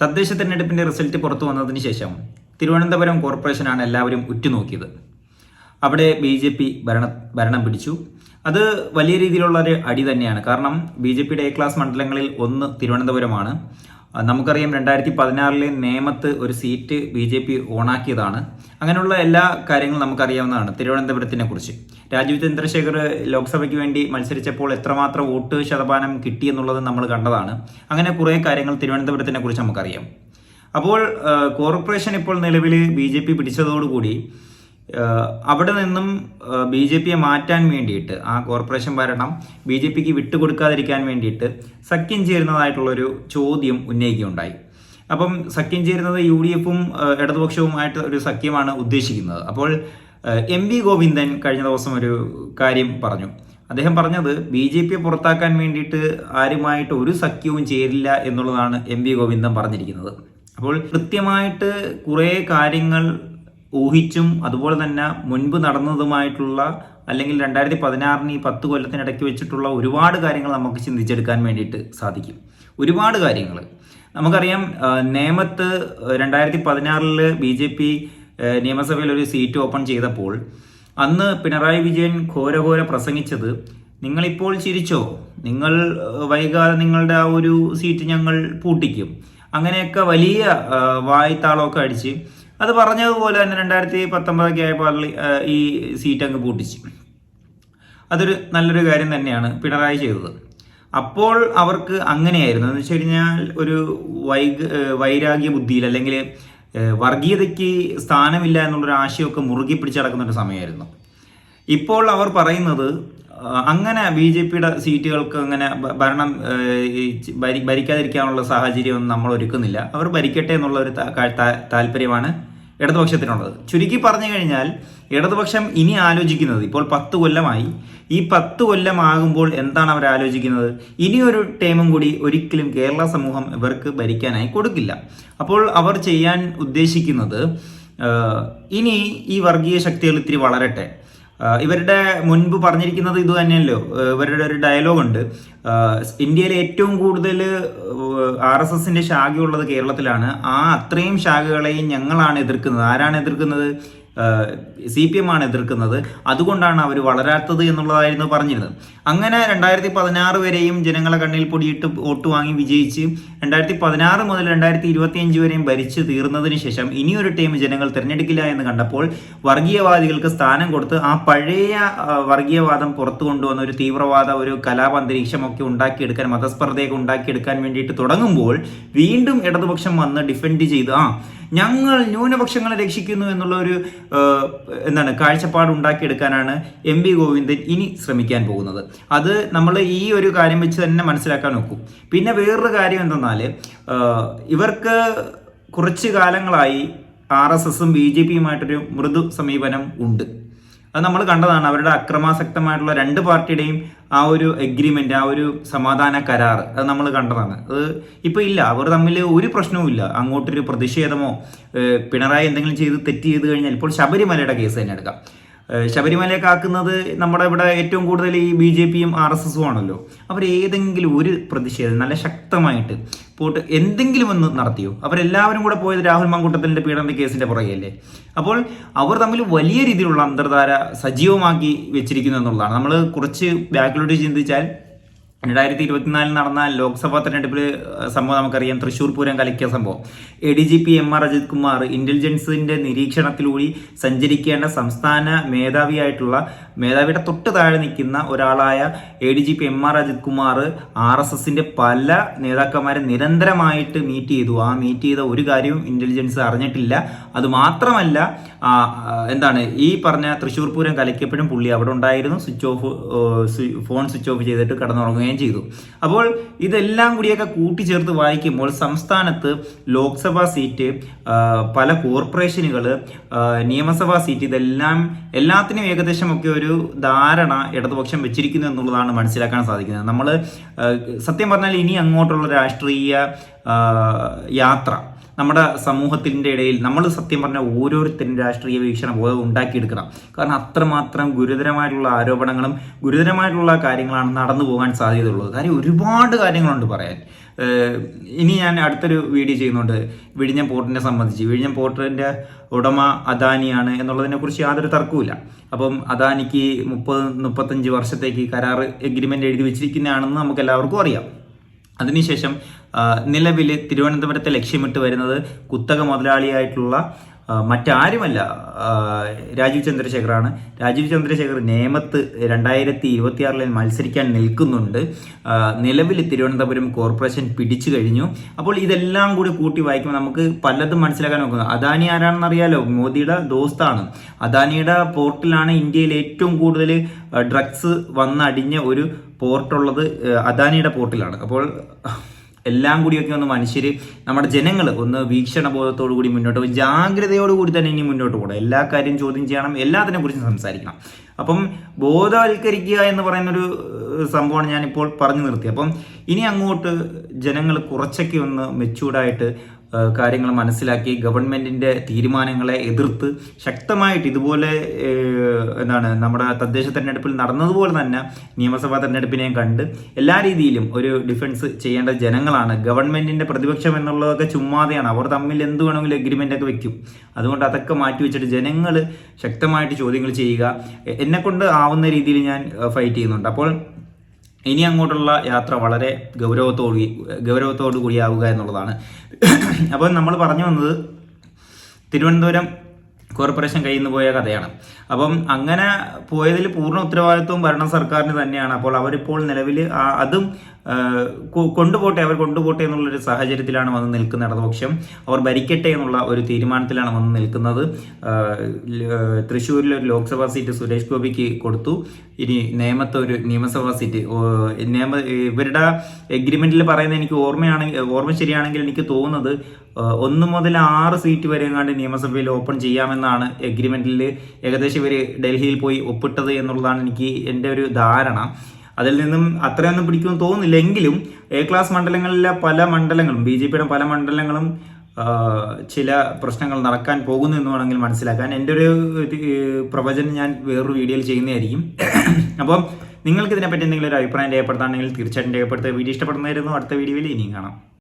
തദ്ദേശ തെരഞ്ഞെടുപ്പിന്റെ റിസൾട്ട് പുറത്തു വന്നതിന് ശേഷം തിരുവനന്തപുരം കോർപ്പറേഷനാണ് എല്ലാവരും ഉറ്റുനോക്കിയത്. അവിടെ ബി ജെ പി ഭരണ ഭരണം പിടിച്ചു. അത് വലിയ രീതിയിലുള്ള ഒരു അടി തന്നെയാണ്. കാരണം ബി ജെ പിയുടെ എ ക്ലാസ് മണ്ഡലങ്ങളിൽ ഒന്ന് തിരുവനന്തപുരമാണ്. നമുക്കറിയാം രണ്ടായിരത്തി പതിനാറിലെ നേമത്ത് ഒരു സീറ്റ് ബി ജെ പി ഓണാക്കിയതാണ്. അങ്ങനെയുള്ള എല്ലാ കാര്യങ്ങളും നമുക്കറിയാവുന്നതാണ് തിരുവനന്തപുരത്തിനെ കുറിച്ച്. രാജീവ് ചന്ദ്രശേഖർ ലോക്സഭയ്ക്ക് വേണ്ടി മത്സരിച്ചപ്പോൾ എത്രമാത്രം വോട്ട് ശതമാനം കിട്ടിയെന്നുള്ളത് നമ്മൾ കണ്ടതാണ്. അങ്ങനെ കുറേ കാര്യങ്ങൾ തിരുവനന്തപുരത്തിനെ കുറിച്ച് നമുക്കറിയാം. അപ്പോൾ കോർപ്പറേഷൻ ഇപ്പോൾ നിലവിൽ ബി ജെ പി പിടിച്ചതോടുകൂടി അവിടെ നിന്നും ബി ജെ പിയെ മാറ്റാൻ വേണ്ടിയിട്ട് ആ കോർപ്പറേഷൻ ഭരണം ബി ജെ പിക്ക് വിട്ടുകൊടുക്കാതിരിക്കാൻ വേണ്ടിയിട്ട് സഖ്യം ചേരുന്നതായിട്ടുള്ളൊരു ചോദ്യം ഉന്നയിക്കുകയുണ്ടായി. അപ്പം സഖ്യം ചേരുന്നത് യു ഡി എഫും ഇടതുപക്ഷവുമായിട്ട് ഒരു സഖ്യമാണ് ഉദ്ദേശിക്കുന്നത്. അപ്പോൾ എം വി ഗോവിന്ദൻ കഴിഞ്ഞ ദിവസം ഒരു കാര്യം പറഞ്ഞു. അദ്ദേഹം പറഞ്ഞത് ബി ജെ പിയെ പുറത്താക്കാൻ വേണ്ടിയിട്ട് ആരുമായിട്ട് ഒരു സഖ്യവും ചേരില്ല എന്നുള്ളതാണ് എം വി ഗോവിന്ദൻ പറഞ്ഞിരിക്കുന്നത്. അപ്പോൾ കൃത്യമായിട്ട് കുറേ കാര്യങ്ങൾ ഊഹിച്ചും അതുപോലെ തന്നെ മുൻപ് നടന്നതുമായിട്ടുള്ള അല്ലെങ്കിൽ രണ്ടായിരത്തി പതിനാറിന് ഈ പത്ത് കൊല്ലത്തിനിടയ്ക്ക് വെച്ചിട്ടുള്ള ഒരുപാട് കാര്യങ്ങൾ നമുക്ക് ചിന്തിച്ചെടുക്കാൻ വേണ്ടിയിട്ട് സാധിക്കും. ഒരുപാട് കാര്യങ്ങൾ നമുക്കറിയാം നേമത്ത് രണ്ടായിരത്തി പതിനാറിൽ ബി ജെ പി നിയമസഭയിൽ ഒരു സീറ്റ് ഓപ്പൺ ചെയ്തപ്പോൾ അന്ന് പിണറായി വിജയൻ ഘോരഘോര പ്രസംഗിച്ചത് നിങ്ങളിപ്പോൾ ചിരിച്ചോ? നിങ്ങൾ വൈകാതെ നിങ്ങളുടെ ആ ഒരു സീറ്റ് ഞങ്ങൾ പൂട്ടിക്കും. അങ്ങനെയൊക്കെ വലിയ വായ്ത്താളമൊക്കെ അടിച്ച് അത് പറഞ്ഞതുപോലെ തന്നെ രണ്ടായിരത്തി പത്തൊമ്പതൊക്കെ ആയപ്പോൾ ഈ സീറ്റ് അങ്ങ് പൂട്ടിച്ചു. അതൊരു നല്ലൊരു കാര്യം തന്നെയാണ് പിണറായി ചെയ്തത്. അപ്പോൾ അവർക്ക് അങ്ങനെയായിരുന്നു. എന്ന് വെച്ച് കഴിഞ്ഞാൽ ഒരു വൈക വൈരാഗ്യ ബുദ്ധിയിൽ അല്ലെങ്കിൽ വർഗീയതയ്ക്ക് സ്ഥാനമില്ല എന്നുള്ളൊരു ആശയമൊക്കെ മുറുകി പിടിച്ചു നടക്കുന്ന ഒരു സമയമായിരുന്നു. ഇപ്പോൾ അവർ പറയുന്നത് അങ്ങനെ ബി ജെ പിയുടെ സീറ്റുകൾക്ക് അങ്ങനെ ഭരണം ഭരിക്കാതിരിക്കാനുള്ള സാഹചര്യമൊന്നും നമ്മൾ ഒരുക്കുന്നില്ല. അവർ ഭരിക്കട്ടെ എന്നുള്ള ഒരു താല്പര്യമാണ് ഇടതുപക്ഷത്തിനുള്ളത്. ചുരുക്കി പറഞ്ഞു കഴിഞ്ഞാൽ ഇടതുപക്ഷം ഇനി ആലോചിക്കുന്നത് ഇപ്പോൾ പത്ത് കൊല്ലമായി. ഈ പത്ത് കൊല്ലമാകുമ്പോൾ എന്താണ് അവർ ആലോചിക്കുന്നത്? ഇനിയൊരു ടൈമും കൂടി ഒരിക്കലും കേരള സമൂഹം ഇവർക്ക് ഭരിക്കാനായി കൊടുക്കില്ല. അപ്പോൾ അവർ ചെയ്യാൻ ഉദ്ദേശിക്കുന്നത് ഇനി ഈ വർഗീയ ശക്തികൾ ഇത്തിരി വളരട്ടെ. ഇവരുടെ മുൻപ് പറഞ്ഞിരിക്കുന്നത് ഇത് തന്നെയല്ലോ ആഹ് ഇവരുടെ ഒരു ഡയലോഗ് ഉണ്ട്. ആഹ് ഇന്ത്യയിലെ ഏറ്റവും കൂടുതൽ ആർ എസ് എസിന്റെ ശാഖയുള്ളത് കേരളത്തിലാണ്. ആ അത്രയും ശാഖകളെയും ഞങ്ങളാണ് എതിർക്കുന്നത്. ആരാണ് എതിർക്കുന്നത്? സി പി എം ആണ് എതിർക്കുന്നത്. അതുകൊണ്ടാണ് അവർ വളരാത്തത് എന്നുള്ളതായിരുന്നു പറഞ്ഞിരുന്നത്. അങ്ങനെ രണ്ടായിരത്തി പതിനാറ് വരെയും ജനങ്ങളെ കണ്ണിൽ പൊടിയിട്ട് വോട്ട് വാങ്ങി വിജയിച്ച് രണ്ടായിരത്തി പതിനാറ് മുതൽ രണ്ടായിരത്തി ഇരുപത്തിയഞ്ച് വരെയും ഭരിച്ച് തീർന്നതിന് ശേഷം ഇനിയൊരു ടീം ജനങ്ങൾ തിരഞ്ഞെടുക്കില്ല എന്ന് കണ്ടപ്പോൾ വർഗീയവാദികൾക്ക് സ്ഥാനം കൊടുത്ത് ആ പഴയ വർഗീയവാദം പുറത്തു കൊണ്ടുവന്ന ഒരു തീവ്രവാദ ഒരു കലാപ അന്തരീക്ഷമൊക്കെ ഉണ്ടാക്കിയെടുക്കാൻ മതസ്പർദ്ധയൊക്കെ ഉണ്ടാക്കിയെടുക്കാൻ വേണ്ടിയിട്ട് തുടങ്ങുമ്പോൾ വീണ്ടും ഇടതുപക്ഷം വന്ന് ഡിഫെൻഡ് ചെയ്ത് ആ ഞങ്ങൾ ന്യൂനപക്ഷങ്ങളെ രക്ഷിക്കുന്നു എന്നുള്ള ഒരു എന്താണ് കാഴ്ചപ്പാട് ഉണ്ടാക്കിയെടുക്കാനാണ് എം വി ഗോവിന്ദൻ ഇനി ശ്രമിക്കാൻ പോകുന്നത്. അത് നമ്മൾ ഈ ഒരു കാര്യം വെച്ച് തന്നെ മനസ്സിലാക്കാൻ നോക്കും. പിന്നെ വേറൊരു കാര്യം എന്തെന്നാൽ ഇവർക്ക് കുറച്ച് കാലങ്ങളായി ആർ എസ് എസും ബി ജെ പിയുമായിട്ടൊരു മൃദു സമീപനം ഉണ്ട്. അത് നമ്മൾ കണ്ടതാണ് അവരുടെ അക്രമാസക്തമായിട്ടുള്ള രണ്ട് പാർട്ടിയുടെയും ആ ഒരു എഗ്രിമെന്റ് ആ ഒരു സമാധാന കരാർ അത് നമ്മൾ കണ്ടതാണ്. അത് ഇപ്പൊ ഇല്ല അവർ തമ്മിൽ ഒരു പ്രശ്നവും ഇല്ല. അങ്ങോട്ടൊരു പ്രതിഷേധമോ പിണറായി എന്തെങ്കിലും ചെയ്ത് തെറ്റ് ചെയ്ത് കഴിഞ്ഞാൽ ഇപ്പോൾ ശബരിമലയുടെ കേസ് തന്നെ എടുക്കാം. ശബരിമലയൊക്കെ ആക്കുന്നത് നമ്മുടെ ഇവിടെ ഏറ്റവും കൂടുതൽ ഈ ബി ജെ പിയും ആർ എസ് എസും ആണല്ലോ. അവർ ഏതെങ്കിലും ഒരു പ്രതിഷേധം നല്ല ശക്തമായിട്ട് പോട്ട് എന്തെങ്കിലും ഒന്ന് നടത്തിയോ? അവരെല്ലാവരും കൂടെ പോയത് രാഹുൽ മങ്കുട്ടത്തിന്റെ പീഡന കേസിന്റെ പുറകെയല്ലേ? അപ്പോൾ അവർ തമ്മിൽ വലിയ രീതിയിലുള്ള അന്തർധാര സജീവമാക്കി വെച്ചിരിക്കുന്നു എന്നുള്ളതാണ്. നമ്മൾ കുറച്ച് ബാക്കിലോട്ട് ചിന്തിച്ചാൽ രണ്ടായിരത്തി ഇരുപത്തിനാലിൽ നടന്ന ലോക്സഭാ തെരഞ്ഞെടുപ്പിൽ സംഭവം നമുക്കറിയാം. തൃശ്ശൂർ പൂരം കലക്കിയ സംഭവം. A D G P M R Ajith Kumar ഇന്റലിജൻസിന്റെ നിരീക്ഷണത്തിലൂടി സഞ്ചരിക്കേണ്ട സംസ്ഥാന മേധാവിയായിട്ടുള്ള മേധാവിയുടെ തൊട്ട് താഴെ നിൽക്കുന്ന ഒരാളായ A D G P M R Ajith Kumar R S എസിന്റെ പല നേതാക്കന്മാരെ നിരന്തരമായിട്ട് മീറ്റ് ചെയ്തു. ആ മീറ്റ് ചെയ്ത ഒരു കാര്യവും ഇന്റലിജൻസ് അറിഞ്ഞിട്ടില്ല. അത് മാത്രമല്ല എന്താണ് ഈ പറഞ്ഞ തൃശ്ശൂർ പൂരം കലക്കിയപ്പോഴും പുള്ളി അവിടെ ഉണ്ടായിരുന്നു. Switch off phone switch off ചെയ്തിട്ട് കിടന്നുറങ്ങുകയും ചെയ്തു. അപ്പോൾ ഇതെല്ലാം കൂടിയൊക്കെ കൂട്ടിച്ചേർത്ത് വായിക്കുമ്പോൾ സംസ്ഥാനത്ത് ലോക്സഭാ സീറ്റ് പല കോർപ്പറേഷനുകൾ നിയമസഭാ സീറ്റ് ഇതെല്ലാം എല്ലാത്തിനും ഏകദേശം ഒക്കെ ഒരു ധാരണ ഇടതുപക്ഷം വെച്ചിരിക്കുന്നു എന്നുള്ളതാണ് മനസ്സിലാക്കാൻ സാധിക്കുന്നത്. നമ്മൾ സത്യം പറഞ്ഞാൽ ഇനി അങ്ങോട്ടുള്ള രാഷ്ട്രീയ യാത്ര നമ്മുടെ സമൂഹത്തിന്റെ ഇടയിൽ നമ്മൾ സത്യം പറഞ്ഞ ഓരോരുത്തരും രാഷ്ട്രീയ വീക്ഷണ ബോധം ഉണ്ടാക്കിയെടുക്കണം. കാരണം അത്രമാത്രം ഗുരുതരമായിട്ടുള്ള ആരോപണങ്ങളും ഗുരുതരമായിട്ടുള്ള കാര്യങ്ങളാണ് നടന്നു പോകാൻ സാധ്യതയുള്ളത്. കാര്യം ഒരുപാട് കാര്യങ്ങളുണ്ട് പറയാൻ. ഇനി ഞാൻ അടുത്തൊരു വീഡിയോ ചെയ്യുന്നുണ്ട്. വിഴിഞ്ഞം പോർട്ടിനെ സംബന്ധിച്ച്. വിഴിഞ്ഞം പോർട്ടിന്റെ ഉടമ അദാനിയാണ് എന്നുള്ളതിനെക്കുറിച്ച് യാതൊരു തർക്കവുമില്ല. അപ്പം അദാനിക്ക് മുപ്പത് മുപ്പത്തഞ്ച് വർഷത്തേക്ക് കരാർ എഗ്രിമെന്റ് എഴുതി വെച്ചിരിക്കുന്നതാണെന്ന് നമുക്ക് എല്ലാവർക്കും അറിയാം. അതിനുശേഷം നിലവിൽ തിരുവനന്തപുരത്തെ ലക്ഷ്യമിട്ട് വരുന്നത് കുത്തക മുതലാളിയായിട്ടുള്ള മറ്റാരുമല്ല രാജീവ് ചന്ദ്രശേഖറാണ്. രാജീവ് ചന്ദ്രശേഖർ നേമത്ത് രണ്ടായിരത്തി ഇരുപത്തിയാറിൽ മത്സരിക്കാൻ നിൽക്കുന്നുണ്ട്. നിലവിൽ തിരുവനന്തപുരം കോർപ്പറേഷൻ പിടിച്ചു കഴിഞ്ഞു. അപ്പോൾ ഇതെല്ലാം കൂടി കൂട്ടി വായിക്കുമ്പോൾ നമുക്ക് പലതും മനസ്സിലാക്കാൻ നോക്കുന്നത് അദാനി ആരാണെന്ന് അറിയാലോ മോദിയുടെ ദോസ്താണ്. അദാനിയുടെ പോർട്ടിലാണ് ഇന്ത്യയിൽ ഏറ്റവും കൂടുതൽ ഡ്രഗ്സ് വന്നടിഞ്ഞ ഒരു പോർട്ടുള്ളത് അദാനിയുടെ പോർട്ടിലാണ്. അപ്പോൾ എല്ലാം കൂടിയൊക്കെ ഒന്ന് മനുഷ്യർ നമ്മുടെ ജനങ്ങൾ ഒന്ന് വീക്ഷണബോധത്തോടു കൂടി മുന്നോട്ട് പോകും ജാഗ്രതയോടുകൂടി തന്നെ ഇനി മുന്നോട്ട് പോകണം. എല്ലാ കാര്യം ചോദ്യം ചെയ്യണം എല്ലാത്തിനെ കുറിച്ച് സംസാരിക്കണം. അപ്പം ബോധവൽക്കരിക്കുക എന്ന് പറയുന്നൊരു സംഭവമാണ് ഞാനിപ്പോൾ പറഞ്ഞു നിർത്തി അപ്പം ഇനി അങ്ങോട്ട് ജനങ്ങൾ കുറച്ചൊക്കെ ഒന്ന് മെച്ചൂർഡായിട്ട് കാര്യങ്ങൾ മനസ്സിലാക്കി ഗവൺമെന്റിന്റെ തീരുമാനങ്ങളെ എതിർത്ത് ശക്തമായിട്ട് ഇതുപോലെ എന്താണ് നമ്മുടെ തദ്ദേശ തെരഞ്ഞെടുപ്പിൽ നടന്നതുപോലെ തന്നെ നിയമസഭാ തെരഞ്ഞെടുപ്പിനെയും കണ്ട് എല്ലാ രീതിയിലും ഒരു ഡിഫൻസ് ചെയ്യേണ്ട ജനങ്ങളാണ്. ഗവൺമെന്റിന്റെ പ്രതിപക്ഷം എന്നുള്ളതൊക്കെ ചുമ്മാതെയാണ്. അവർ തമ്മിൽ എന്ത് വേണമെങ്കിലും എഗ്രിമെന്റ് ഒക്കെ വെക്കും. അതുകൊണ്ട് അതൊക്കെ മാറ്റി വെച്ചിട്ട് ജനങ്ങൾ ശക്തമായിട്ട് ചോദ്യങ്ങൾ ചെയ്യുക. എന്നെക്കൊണ്ട് ആവുന്ന രീതിയിൽ ഞാൻ ഫൈറ്റ് ചെയ്യുന്നുണ്ട്. അപ്പോൾ ഇനി അങ്ങോട്ടുള്ള യാത്ര വളരെ ഗൗരവത്തോടു ഗൗരവത്തോടു കൂടിയാവുക എന്നുള്ളതാണ്. അപ്പോൾ നമ്മൾ പറഞ്ഞു വന്നത് തിരുവനന്തപുരം കോർപ്പറേഷൻ കയ്യിൽ നിന്ന് പോയ കഥയാണ്. അപ്പം അങ്ങനെ പോയതിൽ പൂർണ ഉത്തരവാദിത്വം ഭരണ സർക്കാരിന് തന്നെയാണ്. അപ്പോൾ അവരിപ്പോൾ നിലവിൽ അതും കൊണ്ടുപോട്ടെ അവർ കൊണ്ടുപോട്ടെ എന്നുള്ളൊരു സാഹചര്യത്തിലാണ് വന്ന് നിൽക്കുന്ന ഇടതുപക്ഷം. അവർ ഭരിക്കട്ടെ എന്നുള്ള ഒരു തീരുമാനത്തിലാണ് വന്ന് നിൽക്കുന്നത്. തൃശ്ശൂരിൽ ഒരു ലോക്സഭാ സീറ്റ് സുരേഷ് ഗോപിക്ക് കൊടുത്തു. ഇനി നേമത്തെ ഒരു നിയമസഭാ സീറ്റ്. നിയമ ഇവരുടെ എഗ്രിമെന്റിൽ പറയുന്നത് എനിക്ക് ഓർമ്മയാണെങ്കിൽ ഓർമ്മ ശരിയാണെങ്കിൽ എനിക്ക് തോന്നുന്നത് ഒന്ന് മുതൽ ആറ് സീറ്റ് വരെ എങ്ങാണ്ട് നിയമസഭയിൽ ഓപ്പൺ ചെയ്യാമെന്നാണ് എഗ്രിമെന്റിൽ ഏകദേശം ഇവർ ഡൽഹിയിൽ പോയി ഒപ്പിട്ടത് എന്നുള്ളതാണ് എനിക്ക് എന്റെ ഒരു ധാരണ. അതിൽ നിന്നും അത്രയൊന്നും പിടിക്കുമെന്ന് തോന്നുന്നില്ല. എങ്കിലും എ ക്ലാസ് മണ്ഡലങ്ങളിലെ പല മണ്ഡലങ്ങളും ബി ജെ പിയുടെ പല മണ്ഡലങ്ങളും ചില പ്രശ്നങ്ങൾ നടക്കാൻ പോകുന്നു എന്ന് വേണമെങ്കിൽ മനസ്സിലാക്കാൻ. എന്റെ ഒരു പ്രവചനം ഞാൻ വേറൊരു വീഡിയോയിൽ ചെയ്യുന്നതായിരിക്കും. അപ്പം നിങ്ങൾക്ക് ഇതിനെപ്പറ്റി എന്തെങ്കിലും ഒരു അഭിപ്രായം രേഖപ്പെടുത്താണെങ്കിൽ തീർച്ചയായിട്ടും രേഖപ്പെടുത്തുക. വീഡിയോ ഇഷ്ടപ്പെടുന്നതായിരുന്നു അടുത്ത വീഡിയോയിൽ ഇനിയും കാണാം.